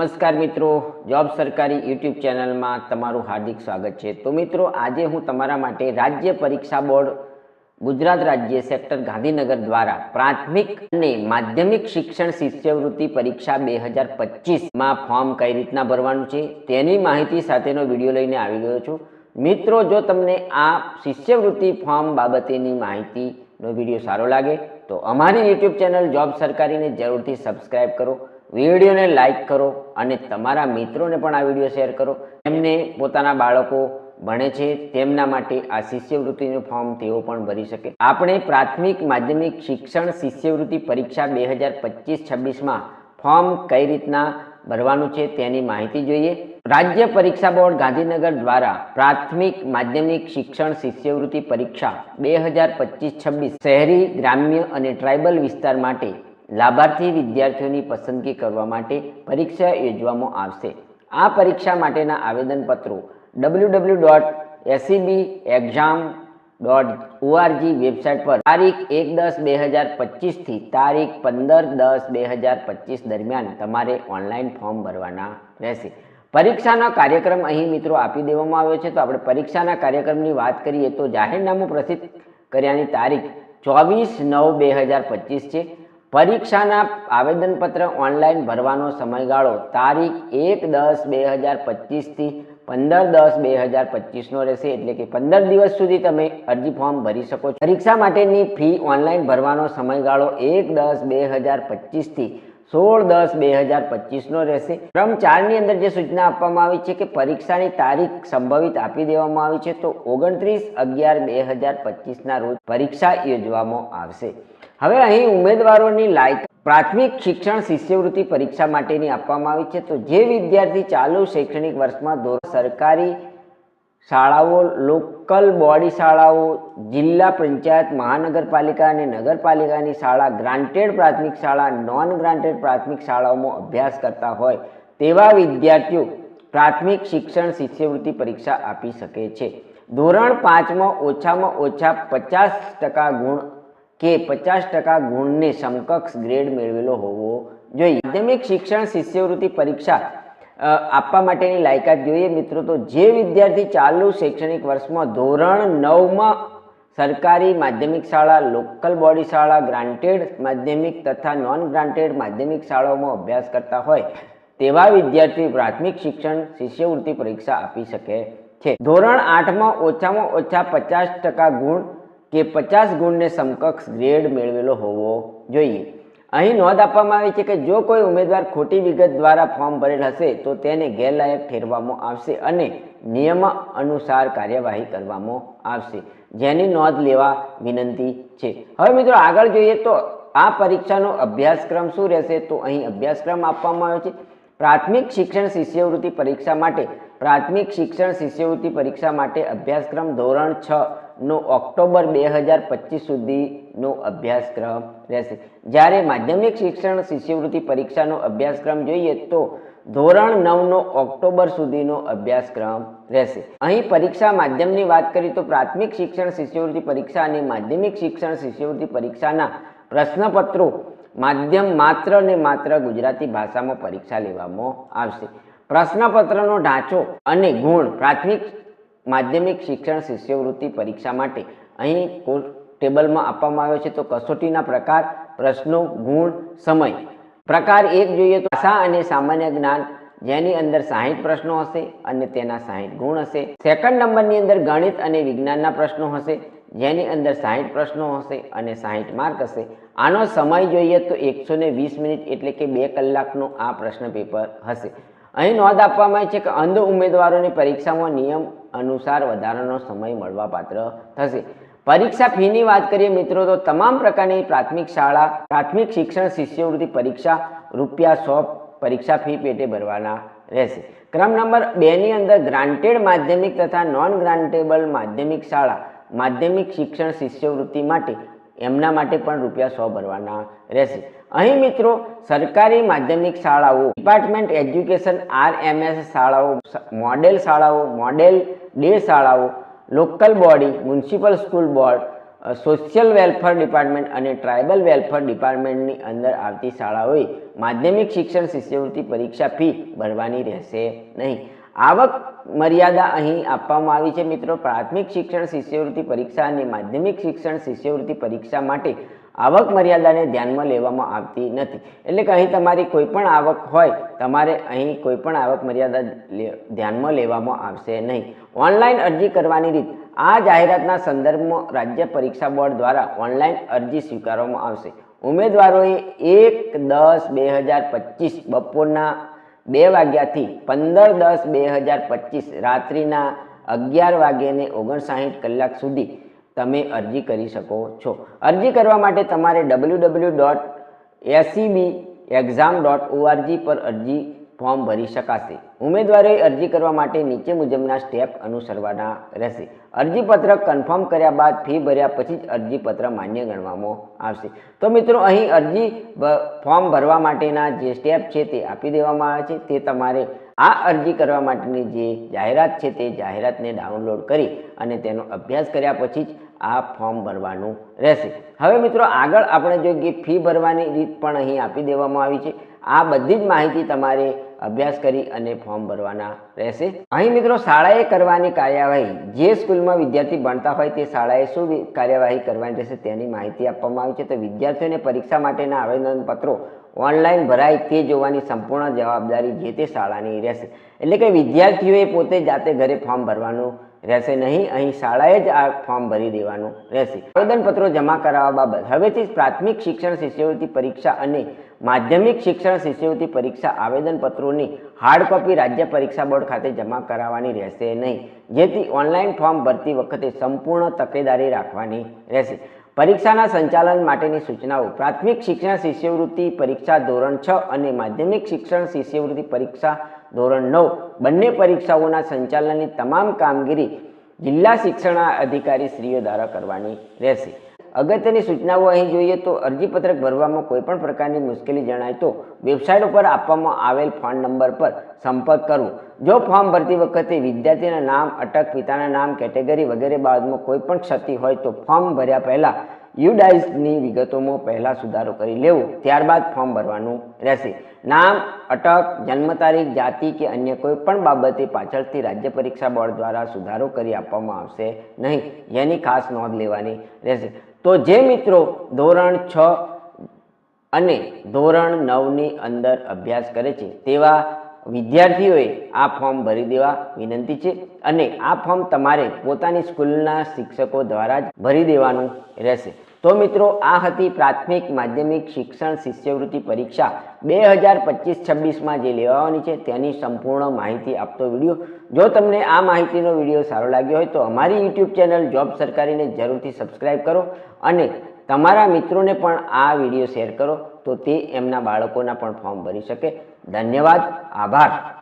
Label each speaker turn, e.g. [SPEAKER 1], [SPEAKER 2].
[SPEAKER 1] નમસ્કાર મિત્રો, જોબ સરકારી યુટ્યુબ ચેનલમાં તમારું હાર્દિક સ્વાગત છે. તો મિત્રો, આજે હું તમારા માટે રાજ્ય પરીક્ષા બોર્ડ, ગુજરાત રાજ્ય સેક્ટર ગાંધીનગર દ્વારા પ્રાથમિક અને માધ્યમિક શિક્ષણ શિષ્યવૃત્તિ પરીક્ષા બે હજાર પચીસમાં ફોર્મ કઈ રીતના ભરવાનું છે તેની માહિતી સાથેનો વીડિયો લઈને આવી ગયો છું. મિત્રો, જો તમને આ શિષ્યવૃત્તિ ફોર્મ બાબતેની માહિતીનો વીડિયો સારો લાગે, તો અમારી યુટ્યુબ ચેનલ જોબ સરકારીને જરૂરથી સબસ્ક્રાઇબ કરો. વિડીયોને લાઇક કરો અને તમારા મિત્રોને પણ આ વીડિયો શેર કરો. એમને પોતાના બાળકો ભણે છે, તેમના માટે આ શિષ્યવૃત્તિનું ફોર્મ તેઓ પણ ભરી શકે. આપણે પ્રાથમિક માધ્યમિક શિક્ષણ શિષ્યવૃત્તિ પરીક્ષા બે હજાર પચીસ છવ્વીસમાં ફોર્મ કઈ રીતના ભરવાનું છે તેની માહિતી જોઈએ. રાજ્ય પરીક્ષા બોર્ડ ગાંધીનગર દ્વારા પ્રાથમિક માધ્યમિક શિક્ષણ શિષ્યવૃત્તિ પરીક્ષા બે હજાર પચીસ છવ્વીસ શહેરી, ગ્રામ્ય અને ટ્રાઇબલ વિસ્તાર માટે લાભાર્થી વિદ્યાર્થીઓની પસંદગી કરવા માટે પરીક્ષા યોજવામાં આવશે. આ પરીક્ષા માટેના આવેદનપત્રો W W dot ACB exam dot ORG website પર તારીખ એક દસ બે હજાર પચીસથી તારીખ પંદર દસ બે હજાર પચીસ દરમિયાન તમારે ઓનલાઈન ફોર્મ ભરવાના રહેશે. પરીક્ષાનો કાર્યક્રમ અહીં મિત્રો આપી દેવામાં આવ્યો છે. તો આપણે પરીક્ષાના કાર્યક્રમની વાત કરીએ તો જાહેરનામું પ્રસિદ્ધ કર્યાની તારીખ ચોવીસ નવ બે હજાર પચીસ છે. પરીક્ષાના આવેદનપત્ર ઓનલાઈન ભરવાનો સમયગાળો તારીખ એક દસ બે હજાર પચીસથી પંદર દસ બે હજાર પચીસનો રહેશે. એટલે કે પંદર દિવસ સુધી તમે અરજી ફોર્મ ભરી શકો છો. પરીક્ષા માટેની ફી ઓનલાઈન ભરવાનો સમયગાળો એક દસ બે હજાર પચીસથી સોળ દસ બે હજાર પચીસનો રહેશે. ક્રમ ચારની અંદર જે સૂચના આપવામાં આવી છે કે પરીક્ષાની તારીખ સંભવિત આપી દેવામાં આવી છે, તો ઓગણત્રીસ અગિયાર બે હજાર પચીસના રોજ પરીક્ષા યોજવામાં આવશે. હવે અહીં ઉમેદવારોની લાયક પ્રાથમિક શિક્ષણ શિષ્યવૃત્તિ પરીક્ષા માટેની આપવામાં આવી છે, તો જે વિદ્યાર્થી ચાલુ શૈક્ષણિક વર્ષમાં ધોરણ સરકારી શાળાઓ, લોકલ બોડી શાળાઓ, જિલ્લા પંચાયત, મહાનગરપાલિકા અને નગરપાલિકાની શાળા, ગ્રાન્ટેડ પ્રાથમિક શાળા નોન ગ્રાન્ટેડ પ્રાથમિક શાળાઓમાં અભ્યાસ કરતા હોય તેવા વિદ્યાર્થીઓ પ્રાથમિક શિક્ષણ શિષ્યવૃત્તિ પરીક્ષા આપી શકે છે. ધોરણ પાંચમાં ઓછામાં ઓછા પચાસ ટકા ગુણ કે પચાસ ટકા ગુણને સમકક્ષ ગ્રેડ મેળવેલો હોવો જોઈએ. માધ્યમિક શિક્ષણ શિષ્યવૃત્તિ પરીક્ષા આપવા માટેની લાયકાત જોઈએ. મિત્રો, તો જે વિદ્યાર્થી ચાલુ શૈક્ષણિક વર્ષમાં ધોરણ નવમાં સરકારી માધ્યમિક શાળા, લોકલ બોડી શાળા, ગ્રાન્ટેડ માધ્યમિક તથા નોન ગ્રાન્ટેડ માધ્યમિક શાળાઓમાં અભ્યાસ કરતા હોય, તેવા વિદ્યાર્થી પ્રાથમિક શિક્ષણ, શિષ્યવૃત્તિ પરીક્ષા આપી શકે છે. ધોરણ આઠમાં ઓછામાં ઓછા પચાસ ટકા ગુણ કે પચાસ ગુણને સમકક્ષ ગ્રેડ મેળવેલો હોવો જોઈએ. અહીં નોંધ આપવામાં આવી છે કે જો કોઈ ઉમેદવાર ખોટી વિગત દ્વારા ફોર્મ ભરેલ હશે, તો તેને ગેરલાયક ઠેરવામાં આવશે અને નિયમ અનુસાર કાર્યવાહી કરવામાં આવશે. જેની નોંધ લેવા વિનંતી છે. હવે મિત્રો આગળ જોઈએ તો આ પરીક્ષાનો અભ્યાસક્રમ શું રહેશે? તો અહીં અભ્યાસક્રમ આપવામાં આવ્યો છે. પ્રાથમિક શિક્ષણ શિષ્યવૃત્તિ પરીક્ષા માટે, પ્રાથમિક શિક્ષણ શિષ્યવૃત્તિ પરીક્ષા માટે અભ્યાસક્રમ ધોરણ છ નો ઓક્ટોબર બે હજાર પચીસ સુધીનો અભ્યાસક્રમ રહેશે. જ્યારે માધ્યમિક શિક્ષણ શિષ્યવૃત્તિ પરીક્ષાનો અભ્યાસક્રમ જોઈએ તો ધોરણ નવનો ઓક્ટોબર સુધીનો અભ્યાસક્રમ રહેશે. અહીં પરીક્ષા માધ્યમની વાત કરીએ તો પ્રાથમિક શિક્ષણ શિષ્યવૃત્તિ પરીક્ષા અને માધ્યમિક શિક્ષણ શિષ્યવૃત્તિ પરીક્ષાના પ્રશ્નપત્રો માધ્યમ માત્ર ને માત્ર ગુજરાતી ભાષામાં પરીક્ષા લેવામાં આવશે. પ્રશ્નપત્રનો ઢાંચો અને ગુણ પ્રાથમિક માધ્યમિક શિક્ષણ શિષ્યવૃત્તિ પરીક્ષા માટે અહીં ટેબલમાં આપવામાં આવ્યો છે, તો કસોટીના પ્રકાર, પ્રશ્નો, ગુણ, સમય. પ્રકાર એક જોઈએ તો આશા અને સામાન્ય જ્ઞાન, જેની અંદર સાહીઠ પ્રશ્નો હશે અને તેના સાહીઠ ગુણ હશે. સેકન્ડ નંબરની અંદર ગણિત અને વિજ્ઞાનના પ્રશ્નો હશે, જેની અંદર સાહીઠ પ્રશ્નો હશે અને સાહીઠ માર્ક હશે. આનો સમય જોઈએ તો એકસો વીસ મિનિટ એટલે કે બે કલાકનો આ પ્રશ્ન પેપર હશે. અહીં નોંધ આપવામાં આવી છે કે અંધ ઉમેદવારોની પરીક્ષામાં નિયમ અનુસાર વધારાનો સમય મળવાપાત્ર થશે. પરીક્ષા ફીની વાત કરીએ મિત્રો, તો તમામ પ્રકારની પ્રાથમિક શાળા, પ્રાથમિક શિક્ષણ, શિષ્યવૃત્તિ પરીક્ષા રૂપિયા સો પરીક્ષા ફી પેટે ભરવાના રહેશે. ક્રમ નંબર બેની અંદર ગ્રાન્ટેડ માધ્યમિક તથા નોન ગ્રાન્ટેબલ માધ્યમિક શાળા, માધ્યમિક શિક્ષણ, શિષ્યવૃત્તિ માટે એમના માટે પણ રૂપિયા સો ભરવાના રહેશે. અહીં મિત્રો, સરકારી માધ્યમિક શાળાઓ, department education R M S શાળાઓ મોડેલ શાળાઓ, મોડેલ ડે શાળાઓ local body, municipal school board social welfare department અને ટ્રાઇબલ વેલફેર ડિપાર્ટમેન્ટની અંદર આવતી શાળાઓએ માધ્યમિક શિક્ષણ શિષ્યવૃત્તિ પરીક્ષા ફી ભરવાની રહેશે નહીં. આવક મર્યાદા અહીં આપવામાં આવી છે મિત્રો. પ્રાથમિક શિક્ષણ શિષ્યવૃત્તિ પરીક્ષા અને માધ્યમિક શિક્ષણ શિષ્યવૃત્તિ પરીક્ષા માટે આવક મર્યાદાને ધ્યાનમાં લેવામાં આવતી નથી. એટલે કે અહીં તમારી કોઈ પણ આવક હોય, તમારે અહીં કોઈ પણ આવક મર્યાદા ધ્યાનમાં લેવામાં આવશે નહીં. ઓનલાઈન અરજી કરવાની રીત, આ જાહેરાતના સંદર્ભમાં રાજ્ય પરીક્ષા બોર્ડ દ્વારા ઓનલાઈન અરજી સ્વીકારવામાં આવશે. ઉમેદવારોએ એક દસ બે હજાર પચીસ બપોરના બે વાગ્યાથી પંદર દસ બે હજાર પચીસ રાત્રિના અગિયાર વાગ્યાને ઓગણસાઠ કલાક સુધી તમે અરજી કરી શકો છો. અરજી કરવા માટે તમારે W W dot ACB exam dot ORG પર અરજી ફોર્મ ભરી શકાશે. ઉમેદવારોએ અરજી કરવા માટે નીચે મુજબના સ્ટેપ અનુસરવાના રહેશે. અરજીપત્ર કન્ફર્મ કર્યા બાદ ફી ભર્યા પછી જ અરજીપત્ર માન્ય ગણવામાં આવશે. તો મિત્રો, અહીં અરજી ફોર્મ ભરવા માટેના જે સ્ટેપ છે તે આપી દેવામાં આવે છે. તે તમારે આ અરજી કરવા માટેની જે જાહેરાત છે તે જાહેરાતને ડાઉનલોડ કરી અને તેનો અભ્યાસ કર્યા પછી જ આ ફોર્મ ભરવાનું રહેશે. હવે મિત્રો આગળ આપણે જોઈએ કે ફી ભરવાની રીત પણ અહીં આપી દેવામાં આવી છે. આ બધી જ માહિતી તમારે અભ્યાસ કરી અને ફોર્મ ભરવાના રહેશે. અહીં મિત્રો શાળાએ કરવાની કાર્યવાહી. જે સ્કૂલમાં વિદ્યાર્થી ભણતા હોય તે શાળાએ શું કાર્યવાહી કરવાની રહેશે તેની માહિતી આપવામાં આવી છે. તો વિદ્યાર્થીઓને પરીક્ષા માટેના આવેદનપત્રો ઓનલાઈન ભરાય તે જોવાની સંપૂર્ણ જવાબદારી જે તે શાળાની રહેશે. એટલે કે વિદ્યાર્થીઓએ પોતે જાતે ઘરે ફોર્મ ભરવાનું રહેશે નહીં, અહીં શાળાએ જ આ ફોર્મ ભરી દેવાનું રહેશે. આવેદનપત્રો જમા કરાવવા બાબત. હવેથી પ્રાથમિક શિક્ષણ શિષ્યવૃત્તિ પરીક્ષા અને માધ્યમિક શિક્ષણ શિષ્યવૃત્તિ પરીક્ષા આવેદનપત્રોની હાર્ડ કોપી રાજ્ય પરીક્ષા બોર્ડ ખાતે જમા કરાવવાની રહેશે નહીં. જેથી ઓનલાઈન ફોર્મ ભરતી વખતે સંપૂર્ણ તકેદારી રાખવાની રહેશે. પરીક્ષાના સંચાલન માટેની સૂચનાઓ, પ્રાથમિક શિક્ષણ શિષ્યવૃત્તિ પરીક્ષા ધોરણ છ અને માધ્યમિક શિક્ષણ શિષ્યવૃત્તિ પરીક્ષા ધોરણ નવ. બંને પરીક્ષાઓના સંચાલનની તમામ કામગીરી જિલ્લા શિક્ષણ અધિકારી શ્રીઓ દ્વારા કરવાની રહેશે. અગત્યની સૂચનાઓ અહીં જોઈએ તો અરજીપત્રક ભરવામાં કોઈપણ પ્રકારની મુશ્કેલી જણાય તો વેબસાઇટ ઉપર આપવામાં આવેલ ફોન નંબર પર સંપર્ક કરવો. જો ફોર્મ ભરતી વખતે વિદ્યાર્થીના નામ, અટક પિતાના નામ, કેટેગરી વગેરે બાબતમાં કોઈ પણ ક્ષતિ હોય તો ફોર્મ ભર્યા પહેલાં યુડાઇઝની વિગતોમાં પહેલાં સુધારો કરી લેવો. ત્યારબાદ ફોર્મ ભરવાનું રહેશે. નામ, અટક, જન્મ તારીખ, જાતિ કે અન્ય કોઈપણ બાબતે પાછળથી રાજ્ય પરીક્ષા બોર્ડ દ્વારા સુધારો કરી આપવામાં આવશે નહીં. એની ખાસ નોંધ લેવાની રહેશે. તો જે મિત્રો ધોરણ છ અને ધોરણ નવની અંદર અભ્યાસ કરે છે, તેવા વિદ્યાર્થીઓએ આ ફોર્મ ભરી દેવા વિનંતી છે અને આ ફોર્મ તમારે પોતાની સ્કૂલના શિક્ષકો દ્વારા જ ભરી દેવાનું રહેશે. તો મિત્રો, આ હતી પ્રાથમિક માધ્યમિક શિક્ષણ શિષ્યવૃત્તિ પરીક્ષા બે હજાર પચીસ છવ્વીસમાં જે લેવાની છે તેની સંપૂર્ણ માહિતી આપતો વીડિયો. જો તમને આ માહિતીનો વીડિયો સારો લાગ્યો હોય તો અમારી યુટ્યુબ ચેનલ જોબ સરકારીને જરૂરથી સબસ્ક્રાઈબ કરો અને તમારા મિત્રોને પણ આ વીડિયો શેર કરો તો તે એમના બાળકોના પણ ફોર્મ ભરી શકે. ધન્યવાદ, આભાર.